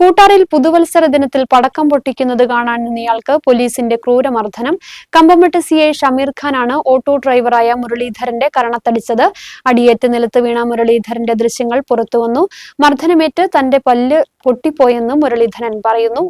കൂട്ടാറിൽ പുതുവത്സര ദിനത്തിൽ പടക്കം പൊട്ടിക്കുന്നത് കാണാൻ ഇയാൾക്ക് പോലീസിന്റെ ക്രൂരമർദ്ദനം. കമ്പമട്ട് സി ഐ ഷമീർ ഖാനാണ് ഓട്ടോ ഡ്രൈവറായ മുരളീധരന്റെ കരണത്തടിച്ചത്. അടിയേറ്റ് നിലത്ത് വീണ മുരളീധരന്റെ ദൃശ്യങ്ങൾ പുറത്തുവന്നു. മർദ്ദനമേറ്റ് തന്റെ പല്ല് പൊട്ടിപ്പോയെന്ന് മുരളീധരൻ പറയുന്നു.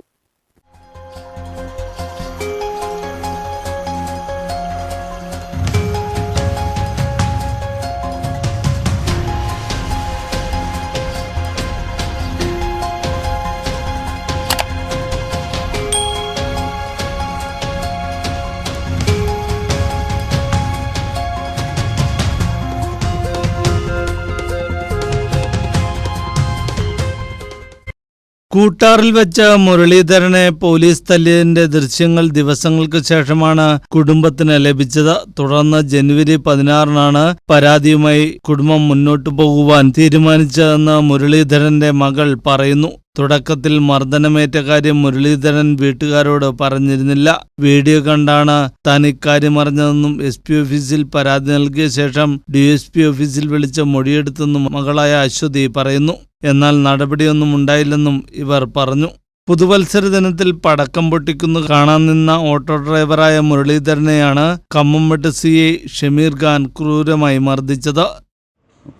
കൂട്ടാറിൽ വെച്ച മുരളീധരനെ പോലീസ് തല്ലിയതിന്റെ ദൃശ്യങ്ങൾ ദിവസങ്ങൾക്ക് ശേഷമാണ് കുടുംബത്തിന് ലഭിച്ചത്. തുടർന്ന് ജനുവരി പതിനാറിനാണ് പരാതിയുമായി കുടുംബം മുന്നോട്ടു പോകുവാൻ തീരുമാനിച്ചതെന്ന് മുരളീധരന്റെ മകൾ പറയുന്നു. തുടക്കത്തിൽ മർദ്ദനമേറ്റ കാര്യം മുരളീധരൻ വീട്ടുകാരോട് പറഞ്ഞിരുന്നില്ല. വീഡിയോ കണ്ടാണ് താൻ ഇക്കാര്യം അറിഞ്ഞതെന്നും എസ് പി ഓഫീസിൽ പരാതി നൽകിയ ശേഷം ഡി എസ് പി ഓഫീസിൽ വിളിച്ച മൊഴിയെടുത്തെന്നും മകളായ അശ്വതി പറയുന്നു. എന്നാൽ നടപടിയൊന്നും ഉണ്ടായില്ലെന്നും ഇവർ പറഞ്ഞു. പുതുവത്സര ദിനത്തിൽ പടക്കം പൊട്ടിക്കുന്നു കാണാൻ നിന്ന ഓട്ടോ ഡ്രൈവറായ മുരളീധരനെയാണ് കമ്മംവെട്ട് സി ഐ ഷമീർ ഖാൻ ക്രൂരമായി മർദ്ദിച്ചത്.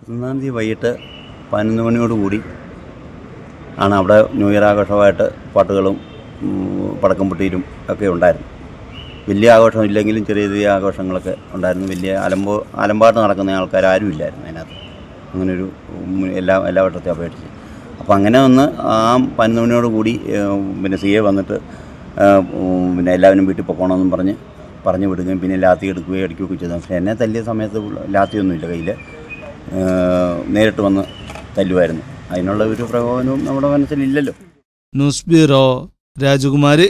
ഒന്നാം തീയതി വൈകിട്ട് പതിനൊന്ന് മണിയോടുകൂടി ആണ് അവിടെ ന്യൂ ഇയർ ആഘോഷമായിട്ട് പാട്ടുകളും പടക്കം പൊട്ടിയിലും ഒക്കെ ഉണ്ടായിരുന്നു വലിയ ആഘോഷം ഇല്ലെങ്കിലും ചെറിയ ചെറിയ ആഘോഷങ്ങളൊക്കെ ഉണ്ടായിരുന്നു. വലിയ അലമ്പോ അലമ്പാട്ട് നടക്കുന്ന ആൾക്കാർ ആരും ഇല്ലായിരുന്നു അതിനകത്ത്. അങ്ങനൊരു എല്ലാ എല്ലാ വട്ടത്തെ അപേക്ഷിച്ച്. അപ്പോൾ അങ്ങനെ ഒന്ന് ആ പതിനൊന്നിനോട് കൂടി പിന്നെ സി എ വന്നിട്ട് പിന്നെ എല്ലാവരും വീട്ടിൽ പൊക്കോണമെന്നും പറഞ്ഞ് പറഞ്ഞു വിടുകയും പിന്നെ ലാത്തി എടുക്കുകയും അടിക്കുകയൊക്കെ ചെയ്തു. പക്ഷേ എന്നെ തല്ലിയ സമയത്ത് ലാത്തിയൊന്നുമില്ല കയ്യിൽ നേരിട്ട് വന്ന് തല്ലുമായിരുന്നു. അതിനുള്ള ഒരു പ്രകോപനവും നമ്മുടെ മനസ്സിലില്ലല്ലോ. ന്യൂസ് ബ്യൂറോ രാജകുമാരി.